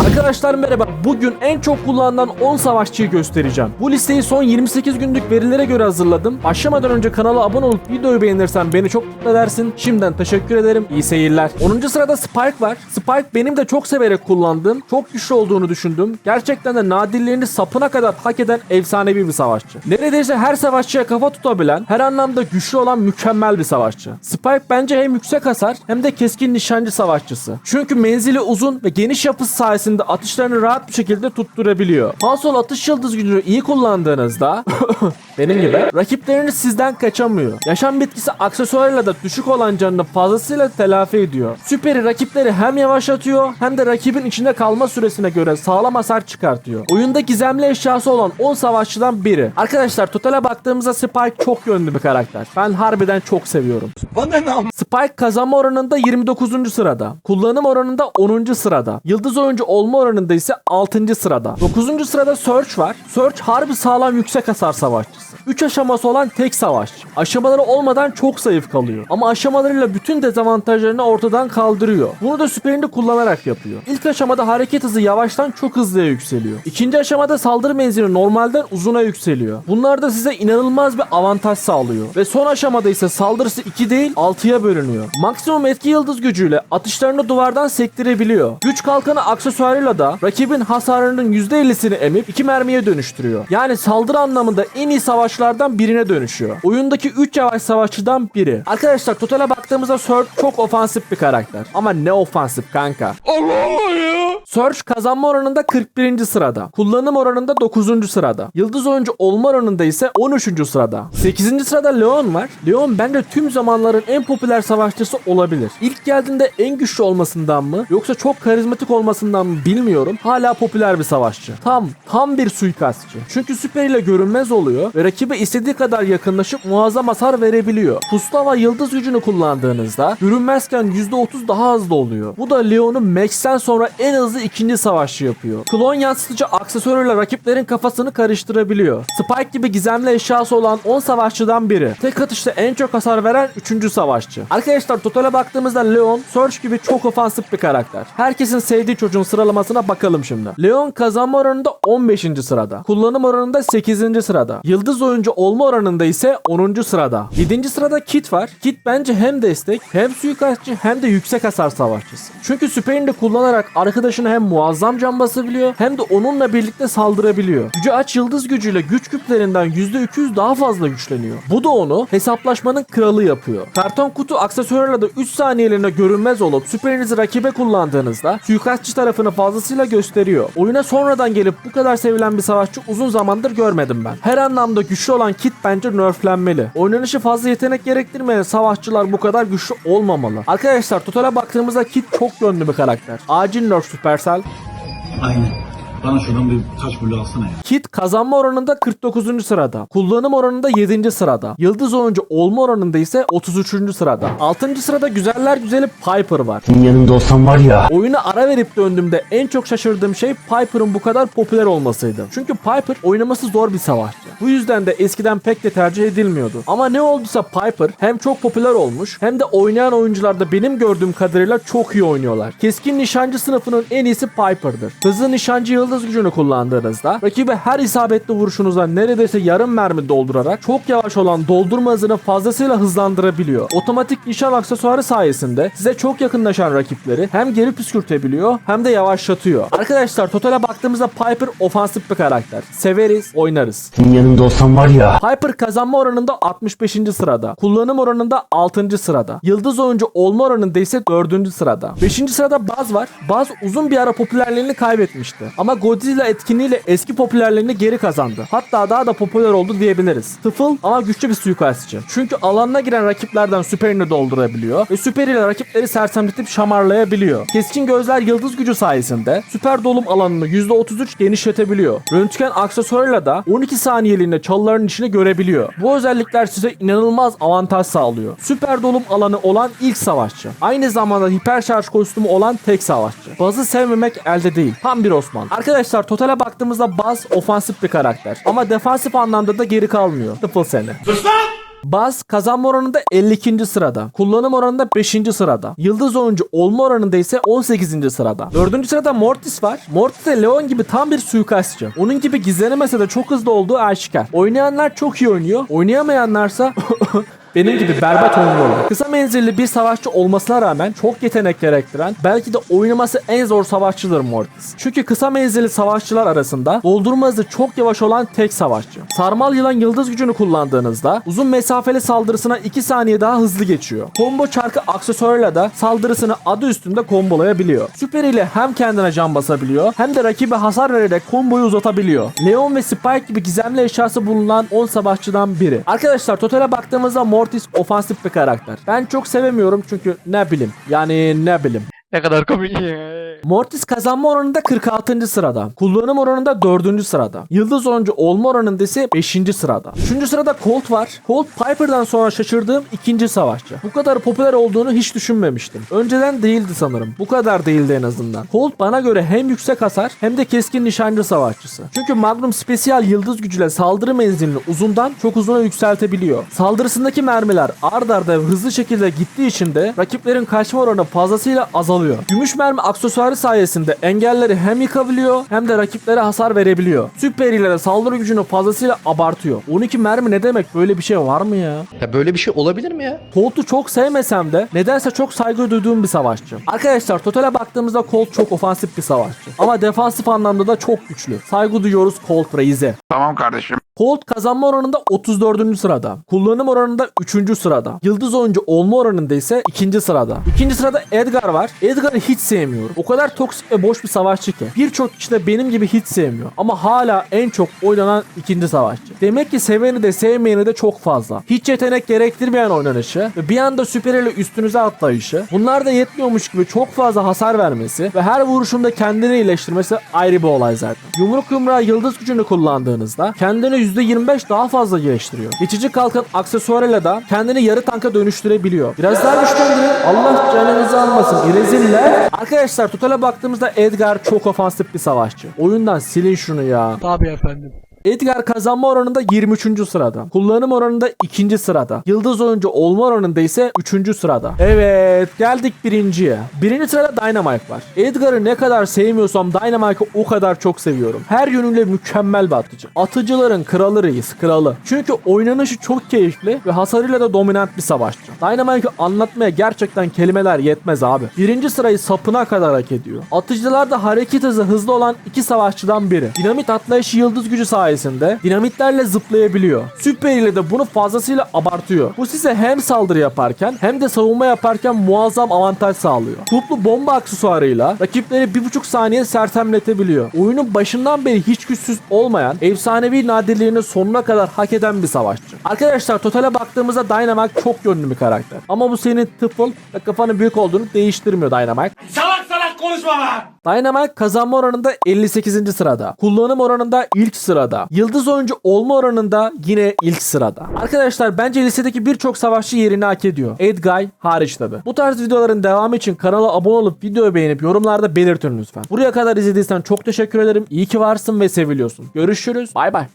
Arkadaşlar merhaba. Bugün en çok kullanılan 10 savaşçıyı göstereceğim. Bu listeyi son 28 günlük verilere göre hazırladım. Başlamadan önce kanala abone olup videoyu beğenirsen beni çok mutlu edersin. Şimdiden teşekkür ederim. İyi seyirler. 10. sırada Spike var. Spike benim de çok severek kullandığım, çok güçlü olduğunu düşündüm. Gerçekten de nadirlerini sapına kadar hak eden efsanevi bir savaşçı. Neredeyse her savaşçıya kafa tutabilen, her anlamda güçlü olan mükemmel bir savaşçı. Spike bence hem yüksek hasar hem de keskin nişancı savaşçısı. Çünkü menzili uzun ve geniş yapısı sayesinde atışlarını rahat bir şekilde tutturabiliyor. Pansol atış yıldız gücünü iyi kullandığınızda benim gibi rakipleriniz sizden kaçamıyor. Yaşam bitkisi aksesuarıyla da düşük olan canını fazlasıyla telafi ediyor. Süperi rakipleri hem yavaşlatıyor hem de rakibin içinde kalma süresine göre sağlam hasar çıkartıyor. Oyunda gizemli eşyası olan 10 savaşçıdan biri. Arkadaşlar totale baktığımızda Spike çok yönlü bir karakter. Ben harbiden çok seviyorum. Spike kazanma oranında 29. sırada. Kullanım oranında 10. sırada. Yıldız oyuncu olma oranında ise 6. sırada. 9. sırada Search var. Search harbi sağlam yüksek hasar savaşçısı. 3 aşaması olan tek savaşçı. Aşamaları olmadan çok zayıf kalıyor. Ama aşamalarıyla bütün dezavantajlarını ortadan kaldırıyor. Bunu da süperini kullanarak yapıyor. İlk aşamada hareket hızı yavaştan çok hızlıya yükseliyor. İkinci aşamada saldırı menzili normalden uzuna yükseliyor. Bunlar da size inanılmaz bir avantaj sağlıyor. Ve son aşamada ise saldırısı 2 değil 6'ya bölünüyor. Maksimum etki yıldız gücüyle atışlarını duvardan sektirebiliyor. Güç kalkanı aksesuarıyla da rakibin hasarının %50'sini emip 2 mermiye dönüştürüyor. Yani saldırı anlamında en iyi savaşlardan birine dönüşüyor. Oyundaki 3 yavaş savaşçıdan biri. Arkadaşlar totale baktığımızda Surge çok ofansif bir karakter. Ama ne ofansif kanka. Surge kazanma oranında 41. sırada. Kullanım oranında 9. sırada. Yıldız oyuncu olma oranında ise 13. sırada. 8. sırada Leon var. Leon bence tüm zamanların en popüler savaşçısı olabilir. İlk geldiğinde en güçlü olmasından mı yoksa çok karizmatik olmasından mı bilmiyorum. Hala popüler bir savaşçı. Tam, tam bir suikastçı. Çünkü süper ile görünmez oluyor ve rakibe istediği kadar yakınlaşıp muazzam hasar verebiliyor. Pusula ve yıldız gücünü kullandığınızda görünmezken %30 daha hızlı oluyor. Bu da Leon'u Max'ten sonra en hızlı ikinci savaşçı yapıyor. Klon yansıtıcı aksesuarıyla rakiplerin kafasını karıştırabiliyor. Spike gibi gizemli eşyası olan 10 savaşçıdan biri. Tek atışta en çok hasar veren 3. savaşçı. Arkadaşlar totale baktığımızda Leon, Surge gibi çok ofansif bir karakter. Herkesin sevdiği çocuğun sıralamasına bakalım şimdi. Leon kazanma oranında 15. sırada. Kullanım oranında 8. sırada. Yıldız oyuncu olma oranında ise 10. sırada. 7. sırada Kit var. Kit bence hem destek hem suikastçı hem de yüksek hasar savaşçısı. Çünkü süperini de kullanarak arkadaşına hem muazzam can basabiliyor hem de onunla birlikte saldırabiliyor. Gücü aç yıldız gücüyle güç küplerinden %200 daha fazla güçleniyor. Bu da onu hesaplaşmanın kralı yapıyor. Karton kutu aksesuarıyla da 3 saniyeliğine görünmez olup süperinizi rakibe kullandığınızda suikastçı tarafını fazlasıyla gösteriyor. Oyuna sonradan gelip bu kadar sevilen bir savaşçı uzun zamandır görmedim ben. Her anlamda güçlü olan Kit bence nerflenmeli. Oynanışı fazla yetenek gerektirmeyen savaşçılar bu kadar güçlü olmamalı. Arkadaşlar totale baktığımızda Kit çok yönlü bir karakter. Acil nerf Supercell. Aynen. Bana şuradan bir taş bulu alsana ya. Kit kazanma oranında 49. sırada. Kullanım oranında 7. sırada. Yıldız oyuncu olma oranında ise 33. sırada. 6. sırada güzeller güzeli Piper var. Senin yanında olsam var ya. Oyuna ara verip döndüğümde en çok şaşırdığım şey Piper'ın bu kadar popüler olmasıydı. Çünkü Piper oynaması zor bir savaşçı. Bu yüzden de eskiden pek de tercih edilmiyordu. Ama ne olduysa Piper hem çok popüler olmuş hem de oynayan oyuncular da benim gördüğüm kadarıyla çok iyi oynuyorlar. Keskin nişancı sınıfının en iyisi Piper'dır. Hızlı nişancı yıldız gücünü kullandığınızda rakibe her isabetli vuruşunuza neredeyse yarım mermi doldurarak çok yavaş olan doldurma hızını fazlasıyla hızlandırabiliyor. Otomatik nişan aksesuarı sayesinde size çok yakınlaşan rakipleri hem geri püskürtebiliyor hem de yavaşlatıyor. Arkadaşlar totale baktığımızda Piper ofansif bir karakter. Severiz, oynarız. Senin yanında olsam var ya. Piper kazanma oranında 65. sırada. Kullanım oranında 6. sırada. Yıldız oyuncu olma oranında ise 4. sırada. 5. sırada Buzz var. Buzz uzun bir ara popülerliğini kaybetmişti. Ama Godzilla etkinliğiyle eski popülerliğini geri kazandı. Hatta daha da popüler oldu diyebiliriz. Tıfıl ama güçlü bir suikastçı. Çünkü alanına giren rakiplerden süperini doldurabiliyor ve süperiyle rakipleri sersemletip şamarlayabiliyor. Keskin gözler yıldız gücü sayesinde süper dolum alanını %33 genişletebiliyor. Röntgen aksesuarıyla da 12 saniyeliğine çalıların içine görebiliyor. Bu özellikler size inanılmaz avantaj sağlıyor. Süper dolum alanı olan ilk savaşçı. Aynı zamanda hiper şarj kostümü olan tek savaşçı. Bazı sevmemek elde değil. Tam bir Osman. Arkadaşlar totale baktığımızda Buzz ofansif bir karakter. Ama defansif anlamda da geri kalmıyor. Tıfıl seni. Baz kazanma oranında 52. sırada. Kullanım oranında 5. sırada. Yıldız oyuncu olma oranında ise 18. sırada. 4. sırada Mortis var. Mortis de Leon gibi tam bir suikastçı. Onun gibi gizlenemese de çok hızlı olduğu aşikar. Oynayanlar çok iyi oynuyor. Oynayamayanlarsa benim gibi berbat oynuyorlar. Kısa menzilli bir savaşçı olmasına rağmen çok yetenek gerektiren, belki de oynaması en zor savaşçıdır Mortis. Çünkü kısa menzilli savaşçılar arasında doldurma hızı çok yavaş olan tek savaşçı. Sarmal yılan yıldız gücünü kullandığınızda uzun mesafeli saldırısına 2 saniye daha hızlı geçiyor. Combo çarkı aksesuarıyla da saldırısını adı üstünde kombolayabiliyor. Süper ile hem kendine can basabiliyor hem de rakibe hasar vererek komboyu uzatabiliyor. Leon ve Spike gibi gizemli eşyası bulunan 10 savaşçıdan biri. Arkadaşlar totale baktığımızda Mortis ofansif bir karakter. Ben çok sevemiyorum çünkü ne bileyim yani ne bileyim. Ne kadar komik ya. Mortis kazanma oranında 46. sırada. Kullanım oranında 4. sırada. Yıldız oyuncu olma oranında ise 5. sırada. 3. sırada Colt var. Colt Piper'dan sonra şaşırdığım ikinci savaşçı. Bu kadar popüler olduğunu hiç düşünmemiştim. Önceden değildi sanırım. Bu kadar değildi en azından. Colt bana göre hem yüksek hasar hem de keskin nişancı savaşçısı. Çünkü Magnum Spezial yıldız gücüyle saldırı menzilini uzundan çok uzuna yükseltebiliyor. Saldırısındaki mermiler ard arda hızlı şekilde gittiği için de rakiplerin kaçma oranı fazlasıyla azalıyor. Gümüş mermi aksesuarı sayesinde engelleri hem yıkabiliyor hem de rakiplere hasar verebiliyor. Süper ile saldırı gücünü fazlasıyla abartıyor. 12 mermi ne demek böyle bir şey var mı ya? Ya böyle bir şey olabilir mi ya? Colt'u çok sevmesem de nedense çok saygı duyduğum bir savaşçı. Arkadaşlar totale baktığımızda Colt çok ofansif bir savaşçı. Ama defansif anlamda da çok güçlü. Saygı duyuyoruz Colt Reis'e. Tamam kardeşim. Colt kazanma oranında 34. sırada. Kullanım oranında 3. sırada. Yıldız oyuncu olma oranında ise 2. sırada. 2. sırada Edgar var. Edgar'ı hiç sevmiyorum. O kadar toksik ve boş bir savaşçı ki. Birçok kişi de benim gibi hiç sevmiyor. Ama hala en çok oynanan ikinci savaşçı. Demek ki seveni de sevmeyeni de çok fazla. Hiç yetenek gerektirmeyen oynanışı ve bir anda süper ile üstünüze atlayışı. Bunlar da yetmiyormuş gibi çok fazla hasar vermesi ve her vuruşunda kendini iyileştirmesi ayrı bir olay zaten. Yumruk yumruğa yıldız gücünü kullandığınızda kendini %25 daha fazla geliştiriyor. Geçici kalkan aksesuarıyla da kendini yarı tanka dönüştürebiliyor. Biraz daha güçlendirin. Allah canınızı almasın. İreziller. Arkadaşlar totale baktığımızda Edgar çok ofansif bir savaşçı. Oyundan silin şunu ya. Tabii efendim. Edgar kazanma oranında 23. sırada. Kullanım oranında 2. sırada. Yıldız oyuncu olma oranında ise 3. sırada. Evet geldik birinciye. Birinci sırada Dynamite var. Edgar'ı ne kadar sevmiyorsam Dynamite'ı o kadar çok seviyorum. Her yönüyle mükemmel bir atıcı. Atıcıların kralı reis kralı. Çünkü oynanışı çok keyifli ve hasarıyla da dominant bir savaşçı. Dynamite'ı anlatmaya gerçekten kelimeler yetmez abi. Birinci sırayı sapına kadar hak ediyor. Atıcılarda hareket hızı hızlı olan iki savaşçıdan biri. Dinamit atlayışı yıldız gücü sayesinde dinamitlerle zıplayabiliyor. Süper ile de bunu fazlasıyla abartıyor. Bu size hem saldırı yaparken hem de savunma yaparken muazzam avantaj sağlıyor. Kuplu bomba aksesuarıyla rakipleri bir buçuk saniye sersemletebiliyor. Oyunun başından beri hiç güçsüz olmayan efsanevi nadirliğini sonuna kadar hak eden bir savaşçı. Arkadaşlar totale baktığımızda Dynamite çok yönlü bir karakter. Ama bu senin tıfıl ve kafanın büyük olduğunu değiştirmiyor Dynamite. Salak konuşma lan! Dynamite kazanma oranında 58. sırada. Kullanım oranında ilk sırada. Yıldız oyuncu olma oranında yine ilk sırada. Arkadaşlar bence listedeki birçok savaşçı yerini hak ediyor. Edguy hariç tabi. Bu tarz videoların devamı için kanala abone olup videoyu beğenip yorumlarda belirtin lütfen. Buraya kadar izlediysen çok teşekkür ederim. İyi ki varsın ve seviliyorsun. Görüşürüz. Bay bay.